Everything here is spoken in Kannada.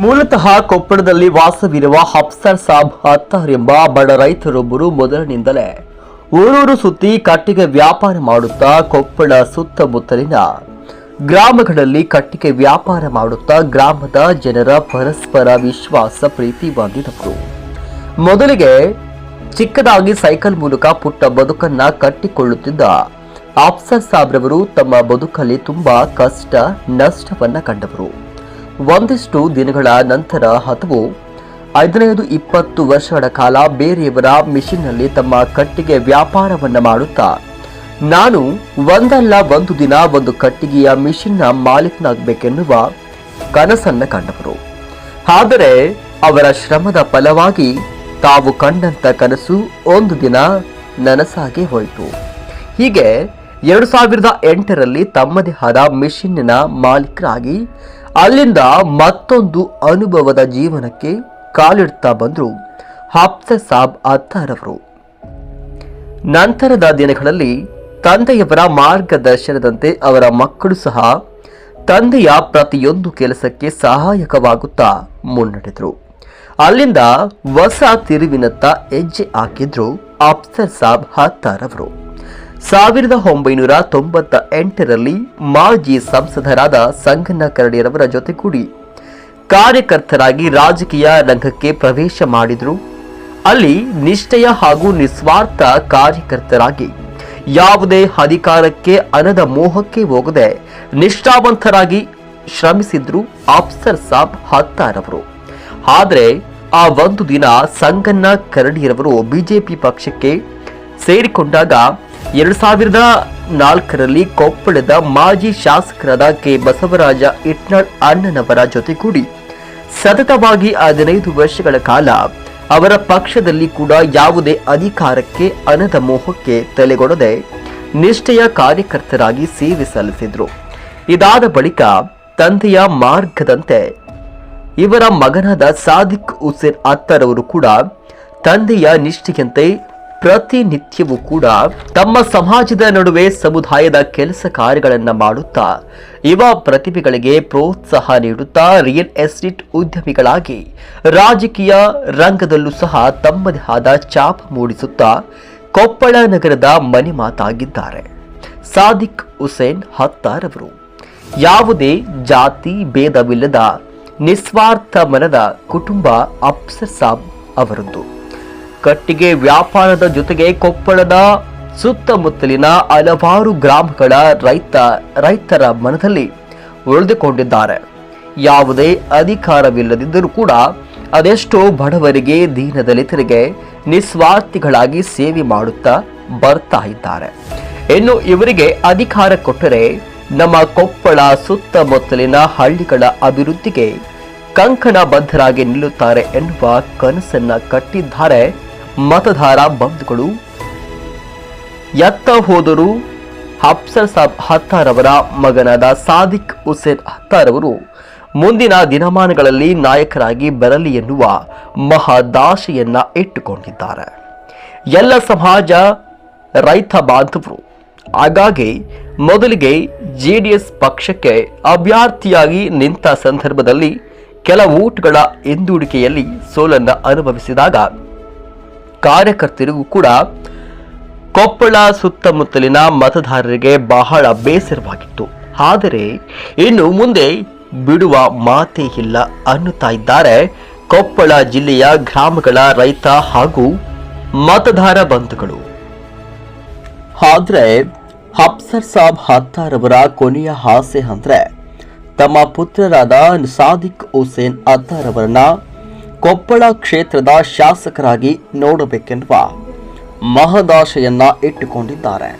ಮೂಲತಃ ಕೊಪ್ಪಳದಲ್ಲಿ ವಾಸವಿರುವ ಹಫ್ಸರ್ ಸಾಬ್ ಹತ್ತಾರ್ ಎಂಬ ಬಡ ರೈತರೊಬ್ಬರು ಮೊದಲಿನಿಂದಲೇ ಊರೂರು ಸುತ್ತಿ ಕಟ್ಟಿಗೆ ವ್ಯಾಪಾರ ಮಾಡುತ್ತಾ ಕೊಪ್ಪಳ ಸುತ್ತಮುತ್ತಲಿನ ಗ್ರಾಮಗಳಲ್ಲಿ ಕಟ್ಟಿಗೆ ವ್ಯಾಪಾರ ಮಾಡುತ್ತಾ ಗ್ರಾಮದ ಜನರ ಪರಸ್ಪರ ವಿಶ್ವಾಸ ಪ್ರೀತಿ ಹೊಂದಿದವರು. ಮೊದಲಿಗೆ ಚಿಕ್ಕದಾಗಿ ಸೈಕಲ್ ಮೂಲಕ ಪುಟ್ಟ ಬದುಕನ್ನ ಕಟ್ಟಿಕೊಳ್ಳುತ್ತಿದ್ದ ಅಫ್ಸರ್ ಸಾಬ್ರವರು ತಮ್ಮ ಬದುಕಲ್ಲಿ ತುಂಬಾ ಕಷ್ಟ, ನಷ್ಟವನ್ನ ಕಂಡವರು. ಒಂದಿಷ್ಟು ದಿನಗಳ ನಂತರ ಅಥವಾ ಹದಿನೈದು ಇಪ್ಪತ್ತು ವರ್ಷಗಳ ಕಾಲ ಬೇರೆಯವರ ಮಿಷನ್ನಲ್ಲಿ ತಮ್ಮ ಕಟ್ಟಿಗೆ ವ್ಯಾಪಾರವನ್ನು ಮಾಡುತ್ತಾ. ನಾನು ಒಂದಲ್ಲ ಒಂದು ದಿನ ಒಂದು ಕಟ್ಟಿಗೆಯ ಮಿಷಿನ್ನ ಮಾಲೀಕನಾಗಬೇಕೆನ್ನುವ ಕನಸನ್ನು ಕಂಡವರು. ಆದರೆ ಅವರ ಶ್ರಮದ ಫಲವಾಗಿ ತಾವು ಕಂಡಂತ ಕನಸು ಒಂದು ದಿನ ನನಸಾಗಿ ಹೋಯಿತು. ಹೀಗೆ ಎರಡು ಸಾವಿರದ ಎಂಟರಲ್ಲಿ ತಮ್ಮದೇ ಆದ ಮಿಷನ್ನಿನ ಮಾಲೀಕರಾಗಿ ಅಲ್ಲಿಂದ ಮತ್ತೊಂದು ಅನುಭವದ ಜೀವನಕ್ಕೆ ಕಾಲಿಡ್ತಾ ಬಂದರು ಹಾಫ್ಸ ಸಾಬ್ ಅತ್ತಾರವರು. ನಂತರದ ದಿನಗಳಲ್ಲಿ ತಂದೆಯವರ ಮಾರ್ಗದರ್ಶನದಂತೆ ಅವರ ಮಕ್ಕಳು ಸಹ ತಂದೆಯ ಪ್ರತಿಯೊಂದು ಕೆಲಸಕ್ಕೆ ಸಹಾಯಕವಾಗುತ್ತಾ ಮುನ್ನಡೆದರು. ಅಲ್ಲಿಂದ ಹೊಸ ತಿರುವಿನತ್ತ ಹೆಜ್ಜೆ ಹಾಕಿದ್ರು ಅಫ್ಸರ್ ಸಾಬ್ ಹತ್ತಾರ್ ಅವರು ಸಾವಿರದ ಒಂಬೈನೂರ ತೊಂಬತ್ತ ಎಂಟರಲ್ಲಿ ಮಾಜಿ ಸಂಸದರಾದ ಸಂಗಣ್ಣ ಕರಡಿಯರವರ ಜೊತೆಗೂಡಿ ಕಾರ್ಯಕರ್ತರಾಗಿ ರಾಜಕೀಯ ರಂಗಕ್ಕೆ ಪ್ರವೇಶ ಮಾಡಿದರು. ಅಲ್ಲಿ ನಿಷ್ಠೆಯ ಹಾಗೂ ನಿಸ್ವಾರ್ಥ ಕಾರ್ಯಕರ್ತರಾಗಿ ಯಾವುದೇ ಅಧಿಕಾರಕ್ಕೆ ಹಣದ ಮೋಹಕ್ಕೆ ಹೋಗದೆ ನಿಷ್ಠಾವಂತರಾಗಿ ಶ್ರಮಿಸಿದ್ರು ಅಫ್ಸರ್ ಸಾಬ್ ಹತ್ತಾರವರು. ಆದರೆ ಆ ಒಂದು ದಿನ ಸಂಗಣ್ಣ ಕರಡಿಯರವರು ಬಿಜೆಪಿ ಪಕ್ಷಕ್ಕೆ ಸೇರಿಕೊಂಡಾಗ ಎರಡು ಸಾವಿರದ ನಾಲ್ಕರಲ್ಲಿ ಕೊಪ್ಪಳದ ಮಾಜಿ ಶಾಸಕರಾದ ಕೆ ಬಸವರಾಜ ಇಟ್ನಾಳ್ ಅಣ್ಣನವರ ಜೊತೆಗೂಡಿ ಸತತವಾಗಿ ಹದಿನೈದು ವರ್ಷಗಳ ಕಾಲ ಅವರ ಪಕ್ಷದಲ್ಲಿ ಕೂಡ ಯಾವುದೇ ಅಧಿಕಾರಕ್ಕೆ ಅನದ ಮೋಹಕ್ಕೆ ತಲೆಗೊಡದೆ ನಿಷ್ಠೆಯ ಕಾರ್ಯಕರ್ತರಾಗಿ ಸೇವೆ ಸಲ್ಲಿಸಿದ್ರು. ಇದಾದ ಬಳಿಕ ತಂದೆಯ ಮಾರ್ಗದಂತೆ ಇವರ ಮಗನಾದ ಸಾದಿಕ್ ಹುಸೇನ್ ಅತ್ತರವರು ಕೂಡ ತಂದೆಯ ನಿಷ್ಠೆಯಂತೆ ಪ್ರತಿನಿತ್ಯವೂ ಕೂಡ ತಮ್ಮ ಸಮಾಜದ ನಡುವೆ ಸಮುದಾಯದ ಕೆಲಸ ಕಾರ್ಯಗಳನ್ನು ಮಾಡುತ್ತಾ, ಯುವ ಪ್ರತಿಭೆಗಳಿಗೆ ಪ್ರೋತ್ಸಾಹ ನೀಡುತ್ತಾ ರಿಯಲ್ ಎಸ್ಟೇಟ್ ಉದ್ಯಮಿಗಳಾಗಿ ರಾಜಕೀಯ ರಂಗದಲ್ಲೂ ಸಹ ತಮ್ಮದೇ ಆದ ಚಾಪ ಮೂಡಿಸುತ್ತಾ ಕೊಪ್ಪಳ ನಗರದ ಮನೆ ಮಾತಾಗಿದ್ದಾರೆ ಸಾದಿಕ್ ಹುಸೇನ್ ಹತ್ತಾರವರು ಯಾವುದೇ ಜಾತಿ ಭೇದವಿಲ್ಲದ ನಿಸ್ವಾರ್ಥ ಮನದ ಕುಟುಂಬ ಅಪ್ಸರ್ ಸಾಬ್ ಅವರದ್ದು. ಕಟ್ಟಿಗೆ ವ್ಯಾಪಾರದ ಜೊತೆಗೆ ಕೊಪ್ಪಳದ ಸುತ್ತಮುತ್ತಲಿನ ಹಲವಾರು ಗ್ರಾಮಗಳ ರೈತ, ರೈತರ ಮನದಲ್ಲಿ ಉಳಿದುಕೊಂಡಿದ್ದಾರೆ. ಯಾವುದೇ ಅಧಿಕಾರವಿಲ್ಲದಿದ್ದರೂ ಕೂಡ ಅದೆಷ್ಟೋ ಬಡವರಿಗೆ ದೀನದಲಿತರಿಗೆ ನಿಸ್ವಾರ್ಥಿಗಳಾಗಿ ಸೇವೆ ಮಾಡುತ್ತಾ ಬರ್ತಾ ಇದ್ದಾರೆ. ಇನ್ನು ಇವರಿಗೆ ಅಧಿಕಾರ ಕೊಟ್ಟರೆ ನಮ್ಮ ಕೊಪ್ಪಳ ಸುತ್ತಮುತ್ತಲಿನ ಹಳ್ಳಿಗಳ ಅಭಿವೃದ್ಧಿಗೆ ಕಂಕಣ ಬದ್ಧರಾಗಿ ನಿಲ್ಲುತ್ತಾರೆ ಎನ್ನುವ ಕನಸನ್ನ ಕಟ್ಟಿದ್ದಾರೆ ಮತದಾರ ಬಂಧುಗಳು, ಎತ್ತ ಹೋದರು ಅಫ್ಸರ್ ಸಾಬ್ ಹತ್ತಾರ್ ಅವರ ಮಗನಾದ ಸಾದಿಕ್ ಹುಸೇನ್ ಹತ್ತಾರವರು ಮುಂದಿನ ದಿನಮಾನಗಳಲ್ಲಿ ನಾಯಕರಾಗಿ ಬರಲಿ ಎನ್ನುವ ಮಹದಾಶೆಯನ್ನ ಇಟ್ಟುಕೊಂಡಿದ್ದಾರೆ. ಎಲ್ಲ ಸಮಾಜ ರೈತ ಬಾಂಧವರು, ಹಾಗಾಗಿ ಮೊದಲಿಗೆ ಜೆ ಡಿ ಎಸ್ ಪಕ್ಷಕ್ಕೆ ಅಭ್ಯರ್ಥಿಯಾಗಿ ನಿಂತ ಸಂದರ್ಭದಲ್ಲಿ ಕೆಲ ಓಟ್ಗಳ ಹಿಂದೂಡಿಕೆಯಲ್ಲಿ ಸೋಲನ್ನು ಅನುಭವಿಸಿದಾಗ ಕಾರ್ಯಕರ್ತರಿಗೂ ಕೂಡ ಕೊಪ್ಪಳ ಸುತ್ತಮುತ್ತಲಿನ ಮತದಾರರಿಗೆ ಬಹಳ ಬೇಸರವಾಗಿತ್ತು. ಆದರೆ ಇನ್ನು ಮುಂದೆ ಬಿಡುವ ಮಾತೇ ಇಲ್ಲ ಅನ್ನುತ್ತಾ ಇದ್ದಾರೆ ಕೊಪ್ಪಳ ಜಿಲ್ಲೆಯ ಗ್ರಾಮಗಳ ರೈತ ಹಾಗೂ ಮತದಾರ ಬಂಧುಗಳು. ಆದ್ರೆ ಅಪ್ಸರ್ ಸಾಬ್ ಹತ್ತಾರವರ ಕೊನೆಯ ಆಸೆ ಅಂದ್ರೆ ತಮ್ಮ ಪುತ್ರರಾದ ಸಾದಿಕ್ ಹುಸೇನ್ ಅತ್ತಾರ್ ಅವರನ್ನ ಕೊಪ್ಪಳ ಕ್ಷೇತ್ರದ ಶಾಸಕರಾಗಿ ನೋಡಬೇಕೆನ್ನುವ ಮಹದಾಶೆಯನ್ನ ಇಟ್ಟುಕೊಂಡಿದ್ದಾರೆ.